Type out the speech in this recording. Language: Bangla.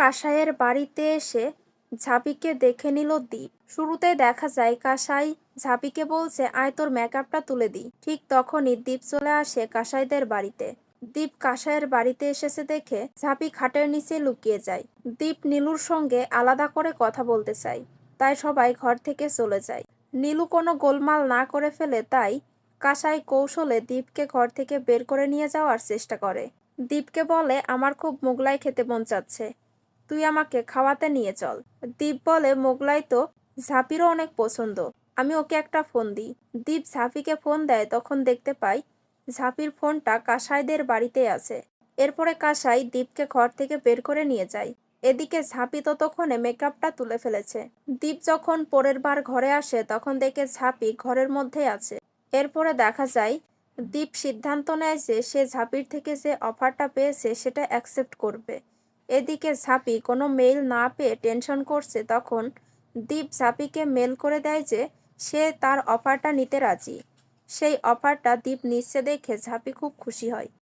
কাসাইয়ের বাড়িতে এসে ঝাঁপিকে দেখে নিল দ্বীপ শুরুতে দেখা যায় কাসাই ঝাঁপিকে বলছে, আয় তোর মেকআপটা তুলে দিই। ঠিক তখনই দ্বীপ চলে আসে কাসাইদের বাড়িতে। দ্বীপ কাসাইয়ের বাড়িতে এসেছে দেখে ঝাঁপি খাটের নিচে লুকিয়ে যায়। দ্বীপ নীলুর সঙ্গে আলাদা করে কথা বলতে চায়, তাই সবাই ঘর থেকে চলে যায়। নীলু কোনো গোলমাল না করে ফেলে, তাই কাসাই কৌশলে দ্বীপকে ঘর থেকে বের করে নিয়ে যাওয়ার চেষ্টা করে। দ্বীপকে বলে, আমার খুব মোগলাই খেতে মন চাচ্ছে। তুই আমাকে খাওয়াতে নিয়ে চল। দ্বীপ বলে, মোগলাই তো ঝাঁপিরও অনেক পছন্দ। আমি ওকে একটা ফোন দিই। দ্বীপ ঝাঁপিকে ফোন দেয়, তখন দেখতে পাই ঝাঁপির ফোনটা কাসাইদের বাড়িতে আছে। এরপরে কাসাই দ্বীপকে ঘর থেকে বের করে নিয়ে যায়। এদিকে ঝাঁপি ততক্ষণে মেকআপটা তুলে ফেলেছে। দ্বীপ যখন পরের বার ঘরে আসে, তখন দেখে ঝাঁপি ঘরের মধ্যে আছে। এরপরে দেখা যায় দ্বীপ সিদ্ধান্ত নেয় যে সে ঝাঁপির থেকে যে অফারটা পেয়েছে, সেটা অ্যাকসেপ্ট করবে। এদিকে সাপি কোনো মেইল না পেয়ে টেনশন করছে তখন দীপ সাপিকে মেল করে দেয় যে সে তার অফারটা নিতে রাজি। সেই অফারটা দীপ নিচ্ছে দেখে ঝাপি খুব খুশি হয়।